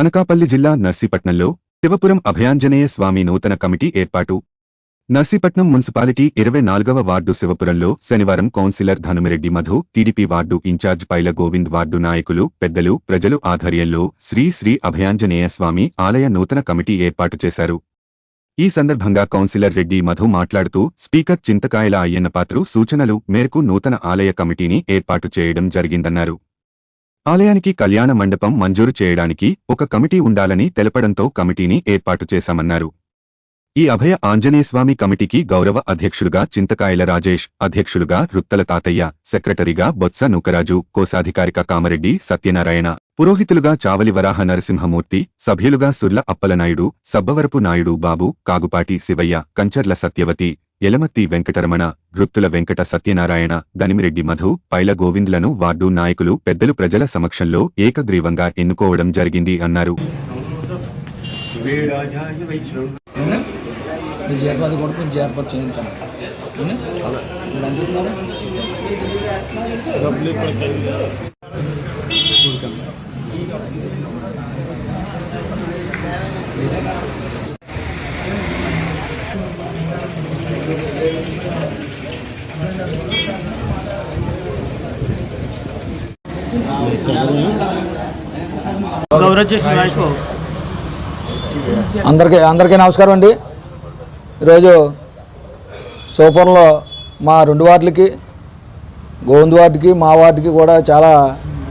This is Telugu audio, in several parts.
అనకాపల్లి జిల్లా నర్సీపట్నంలో శివపురం అభయాంజనేయ స్వామి నూతన కమిటీ ఏర్పాటు. నర్సీపట్నం మున్సిపాలిటీ ఇరవై నాలుగవ వార్డు శివపురంలో శనివారం councillor Dhanumireddy Madhu TDP ward incharge Paila Govind ward నాయకులు పెద్దలు ప్రజలు ఆధ్వర్యంలో శ్రీ శ్రీ అభయాంజనేయ స్వామి ఆలయ నూతన కమిటీ ఏర్పాటు చేశారు. ఈ సందర్భంగా కౌన్సిలర్ రెడ్డి మధు మాట్లాడుతూ స్పీకర్ చింతకాయల అయ్యన్నపాత్రు సూచనలు మేరకు నూతన ఆలయ కమిటీని ఏర్పాటు చేయడం జరిగిందన్నారు. ఆలయానికి కళ్యాణ మండపం మంజూరు చేయడానికి ఒక కమిటీ ఉండాలని తెలపడంతో కమిటీని ఏర్పాటు చేశామన్నారు. ఈ అభయ ఆంజనేయస్వామి కమిటీకి గౌరవ అధ్యక్షులుగా చింతకాయల రాజేష్ అధ్యక్షులుగా రుత్తల తాతయ్య సెక్రటరీగా బొత్స నూకరాజు కోశాధికారిక కామరెడ్డి సత్యనారాయణ పురోహితులుగా చావలి వరాహ నరసింహమూర్తి సభ్యులుగా సుర్ల అప్పలనాయుడు సబ్బవరపు నాయుడు బాబు కాగుపాటి శివయ్య కంచర్ల సత్యవతి ఎలమత్తి వెంకటరమణ వృత్తుల వెంకట సత్యనారాయణ దనిమిరెడ్డి మధు పైల గోవింద్లను వార్డు నాయకులు పెద్దలు ప్రజల సమక్షంలో ఏకగ్రీవంగా ఎన్నుకోవడం జరిగింది అన్నారు. అందరికీ అందరికీ నమస్కారం అండి. ఈరోజు సూపర్లో మా రెండు వార్డులకి గోవింద్ వార్డుకి మా వార్డుకి కూడా చాలా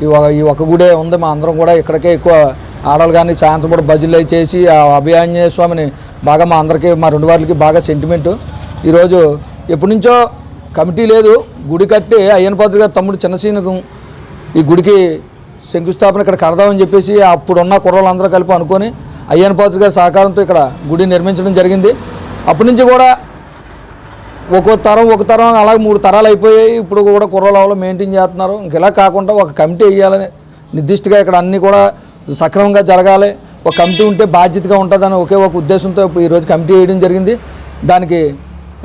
ఈ ఒక- ఈ గుడే ఉంది. మా అందరం కూడా ఇక్కడికే ఎక్కువ ఆడాలి కానీ సాయంత్రం కూడా బజ్జీలు చేసి ఆ అభియాంజనేయ స్వామిని బాగా మా అందరికీ మా రెండు వార్డులకి బాగా సెంటిమెంటు ఈరోజు ఎప్పటి నుంచో కమిటీ లేదు. గుడి కట్టి అయ్యనపాత్రి గారు తమ్ముడు చిన్నసీనకు ఈ గుడికి శంకుస్థాపన ఇక్కడ కడదామని చెప్పేసి అప్పుడున్న అందరూ కలిపి అనుకొని అయ్యన్ పాత్రి గారి సహకారంతో ఇక్కడ గుడి నిర్మించడం జరిగింది. అప్పటి నుంచి కూడా ఒక్కో తరం ఒక తరం అలాగే మూడు తరాలు అయిపోయాయి. ఇప్పుడు కూడా కుర్రోళ్ళు మెయింటైన్ చేస్తున్నారు. ఇంక ఇలా కాకుండా ఒక కమిటీ వేయాలని నిర్దిష్టగా ఇక్కడ అన్నీ కూడా సక్రమంగా జరగాలి. ఒక కమిటీ ఉంటే బాధ్యతగా ఉంటుందని ఒకే ఒక ఉద్దేశంతో ఇప్పుడు ఈరోజు కమిటీ వేయడం జరిగింది. దానికి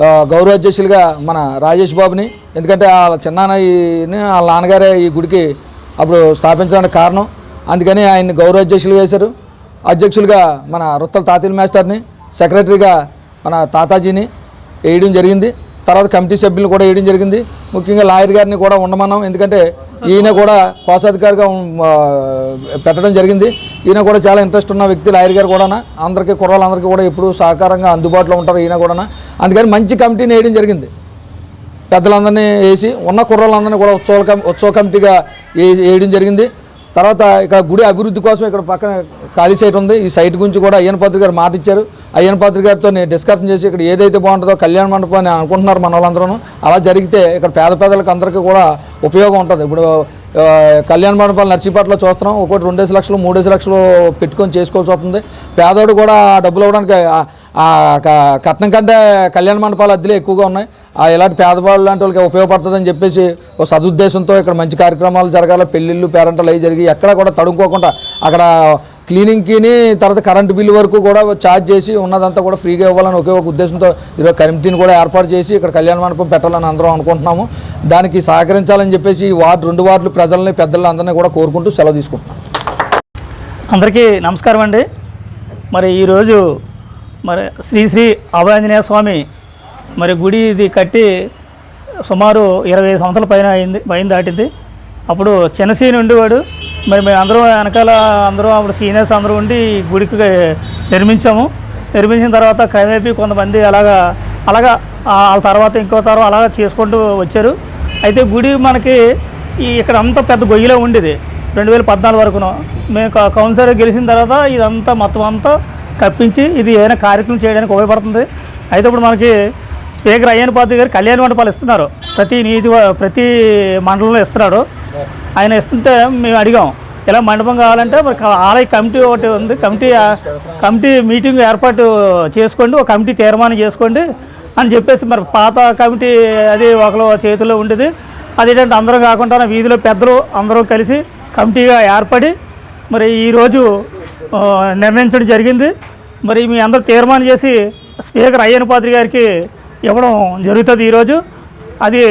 ఆ, గౌరవ అధ్యక్షులుగా మన రాజేష్ బాబుని. ఎందుకంటే వాళ్ళ చిన్నాన్నని వాళ్ళ నాన్నగారే ఈ గుడికి అప్పుడు స్థాపించడానికి కారణం. అందుకని ఆయన్ని గౌరవ అధ్యక్షులు వేశారు. అధ్యక్షులుగా మన రుత్తల తాతీల మాస్టర్ని సెక్రటరీగా మన తాతాజీని వేయడం జరిగింది. తర్వాత కమిటీ సభ్యులను కూడా వేయడం జరిగింది. ముఖ్యంగా లాయర్ గారిని కూడా ఉండమన్నాం. ఎందుకంటే ఈయన కూడా కోశాధికారిగా పెట్టడం జరిగింది. ఈయన కూడా చాలా ఇంట్రెస్ట్ ఉన్న వ్యక్తి లాయర్ గారు కూడా అందరికీ కుర్రాళ్ళందరికీ కూడా ఎప్పుడు సహకారంగా అందుబాటులో ఉంటారు ఈయన కూడా అందుకని మంచి కమిటీని వేయడం జరిగింది. పెద్దలందరినీ వేసి ఉన్న కుర్రాళ్ళందరినీ కూడా ఉత్సవ ఉత్సవ కమిటీగా వేయడం జరిగింది. తర్వాత ఇక్కడ గుడి అభివృద్ధి కోసం ఇక్కడ పక్కన ఖాళీ సైట్ ఉంది. ఈ సైట్ గురించి కూడా అయ్యన్ పాత్రి గారు మాట ఇచ్చారు. అయ్యన్ పాత్రి గారితో నేను డిస్కషన్ చేసి ఇక్కడ ఏదైతే బాగుంటుందో కళ్యాణ మండపం అని అనుకుంటున్నారు మన వాళ్ళందరూ అలా జరిగితే ఇక్కడ పేద పేదలకు అందరికీ కూడా ఉపయోగం ఉంటుంది. ఇప్పుడు కళ్యాణ మండపాలు నర్సీపట్ల చూస్తున్నాం. ఒకటి రెండేసి లక్షలు మూడేసి లక్షలు పెట్టుకొని చేసుకోవాల్సి వస్తుంది. పేదోడు కూడా డబ్బులు ఇవ్వడానికి ఆ- కట్నం కంటే కళ్యాణ మండపాలు అద్దెలే ఎక్కువగా ఉన్నాయి. ఇలాంటి పేదవాళ్ళు లాంటి వాళ్ళకి ఉపయోగపడుతుందని చెప్పేసి ఒక సదుద్దేశంతో ఇక్కడ మంచి కార్యక్రమాలు జరగాలి పెళ్ళిళ్ళు పేరెంటలు అవి జరిగి ఎక్కడ కూడా తడుముకోకుండా అక్కడ క్లీనింగ్కిని తర్వాత కరెంటు బిల్లు వరకు కూడా ఛార్జ్ చేసి ఉన్నదంతా కూడా ఫ్రీగా ఇవ్వాలని ఒకే ఒక ఉద్దేశంతో ఈరోజు కమిటీని కూడా ఏర్పాటు చేసి ఇక్కడ కళ్యాణ మండపం పెట్టాలని అందరం అనుకుంటున్నాము. దానికి సహకరించాలని చెప్పేసి ఈ వార్డు రెండు వార్డులు ప్రజల్ని పెద్దలని అందరినీ కూడా కోరుకుంటూ సెలవు తీసుకుంటున్నాం. అందరికీ నమస్కారం అండి. మరి ఈరోజు మరి శ్రీ శ్రీ అభయాంజనేయ స్వామి మరి గుడి ఇది కట్టి సుమారు ఇరవై ఐదు సంవత్సరాల పైన అయింది పైన దాటింది. అప్పుడు చిన్నసీని ఉండేవాడు మరి మేము అందరం వెనకాల అందరూ అప్పుడు సీనియర్స్ అందరూ ఉండి గుడికి నిర్మించాము. నిర్మించిన తర్వాత క్రమేపీ కొంతమంది అలాగా అలాగా వాళ్ళ తర్వాత ఇంకో తరం అలాగా చేసుకుంటూ వచ్చారు. అయితే గుడి మనకి ఈ ఇక్కడ అంతా పెద్ద గొయ్యిలో ఉండేది రెండు వేల పద్నాలుగు వరకును. మేము కౌన్సిలర్ గెలిచిన తర్వాత ఇదంతా మొత్తం అంతా కప్పించి ఇది ఏదైనా కార్యక్రమం చేయడానికి ఉపయోగపడుతుంది. అయితే ఇప్పుడు మనకి స్పీకర్ అయ్యన్ పాత్రి గారు కళ్యాణ మండపాలు ఇస్తున్నారు. ప్రతి నియోజక ప్రతి మండలంలో ఇస్తున్నాడు. ఆయన ఇస్తుంటే మేము అడిగాం ఇలా మండపం కావాలంటే మరి ఆలయ కమిటీ ఒకటి ఉంది. కమిటీ కమిటీ మీటింగ్ ఏర్పాటు చేసుకోండి ఒక కమిటీ తీర్మానం చేసుకోండి అని చెప్పేసి మరి పాత కమిటీ అది ఒకరు చేతిలో ఉండేది. అదేంటంటే అందరం కాకుండా వీధిలో పెద్దలు అందరూ కలిసి కమిటీగా ఏర్పడి మరి ఈరోజు నిర్ణయించడం జరిగింది. మరి మీ అందరూ తీర్మానం చేసి స్పీకర్ అయ్యన్ పాత్రి గారికి ఇవ్వడం జరుగుతుంది ఈరోజు. అది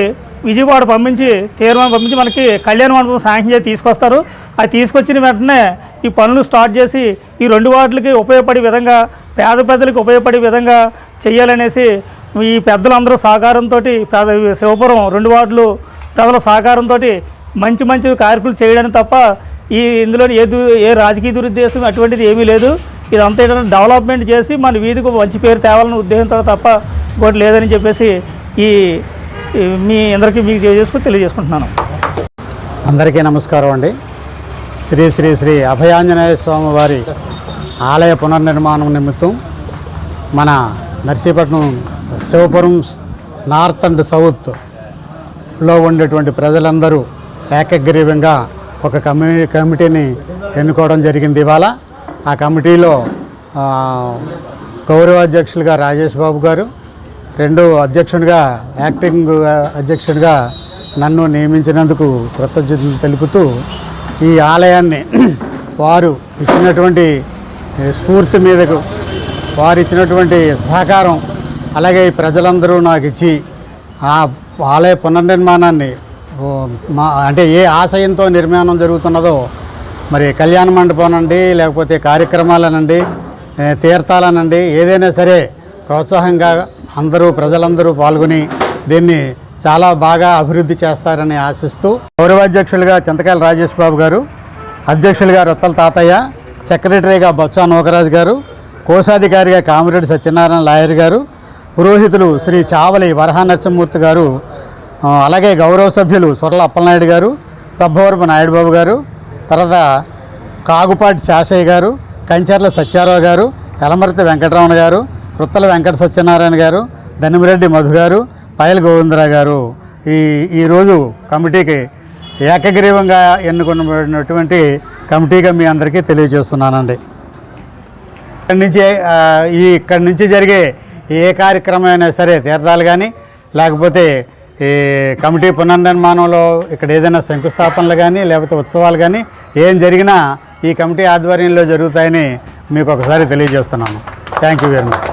విజయవాడ పంపించి తీర్మానం పంపించి మనకి కళ్యాణ మండపం శాంక్షన్ చేసి తీసుకొస్తారు. అది తీసుకొచ్చిన వెంటనే ఈ పనులు స్టార్ట్ చేసి ఈ రెండు వార్డులకి ఉపయోగపడే విధంగా పేద ప్రజలకు ఉపయోగపడే విధంగా చేయాలనేసి ఈ పెద్దలందరూ సహకారంతో పేద శివపురం రెండు వార్డులు ప్రజల సహకారంతో మంచి మంచి కార్యక్రమాలు చేయడానికి తప్ప ఈ ఇందులో ఏ ఏ రాజకీయ దురుద్దేశం అటువంటిది ఏమీ లేదు. ఇదంతా ఏంటంటే డెవలప్మెంట్ చేసి మన వీధికి మంచి పేరు తేవాలనే ఉద్దేశంతో తప్ప ఇంకోటి లేదని చెప్పేసి ఈ మీ అందరికీ మీకు చేసుకుని తెలియజేసుకుంటున్నాను. అందరికీ నమస్కారం అండి. శ్రీ శ్రీ శ్రీ అభయాంజనేయ స్వామి వారి ఆలయ పునర్నిర్మాణం నిమిత్తం మన నర్సీపట్నం శివపురం నార్త్ అండ్ సౌత్లో ఉండేటువంటి ప్రజలందరూ ఏకగ్రీవంగా ఒక కమి కమిటీని ఎన్నుకోవడం జరిగింది ఇవాళ. ఆ కమిటీలో గౌరవాధ్యక్షులుగా రాజేష్ బాబు గారు రెండు అధ్యక్షుడిగా యాక్టింగ్ అధ్యక్షుడిగా నన్ను నియమించినందుకు కృతజ్ఞతలు తెలుపుతూ ఈ ఆలయాన్ని వారు ఇచ్చినటువంటి స్ఫూర్తి మీదకు వారు ఇచ్చినటువంటి సహకారం అలాగే ఈ ప్రజలందరూ నాకు ఇచ్చి ఆ ఆలయ పునర్నిర్మాణాన్ని మా అంటే ఏ ఆశయంతో నిర్మాణం జరుగుతున్నదో మరి కళ్యాణ మండపం అండి లేకపోతే కార్యక్రమాలనండి తీర్థాలనండి ఏదైనా సరే ప్రోత్సాహంగా అందరూ ప్రజలందరూ పాల్గొని దీన్ని చాలా బాగా అభివృద్ధి చేస్తారని ఆశిస్తూ గౌరవాధ్యక్షులుగా చింతకాయల రాజేష్ బాబు గారు అధ్యక్షులుగా రొత్తల తాతయ్య సెక్రటరీగా బొత్సా నోకరాజు గారు కోశాధికారిగా కామిరెడ్డి సత్యనారాయణ లాయర్ గారు పురోహితులు శ్రీ చావలి వరహా నరసింహమూర్తి గారు అలాగే గౌరవ సభ్యులు సొరల అప్పలనాయుడు గారు సబ్బవరపు నాయుడు బాబు గారు తర్వాత కాగుపాటి శాషయ్య గారు కంచర్ల సత్యారావు గారు ఎలమర్తి వెంకటరమణ గారు కృత్తల వెంకట సత్యనారాయణ గారు ధనిమిరెడ్డి మధు గారు పాయల గోవిందరావు గారు ఈ ఈరోజు కమిటీకి ఏకగ్రీవంగా ఎన్నుకున్నటువంటి కమిటీగా మీ అందరికీ తెలియజేస్తున్నానండి. ఇక్కడి నుంచి ఈ ఇక్కడి నుంచి జరిగే ఏ కార్యక్రమం అయినా సరే తీర్థాలు కానీ లేకపోతే ఈ కమిటీ పునర్నిర్మాణంలో ఇక్కడ ఏదైనా శంకుస్థాపనలు కానీ లేకపోతే ఉత్సవాలు కానీ ఏం జరిగినా ఈ కమిటీ ఆధ్వర్యంలో జరుగుతాయని మీకు ఒకసారి తెలియజేస్తున్నాను. Thank you very much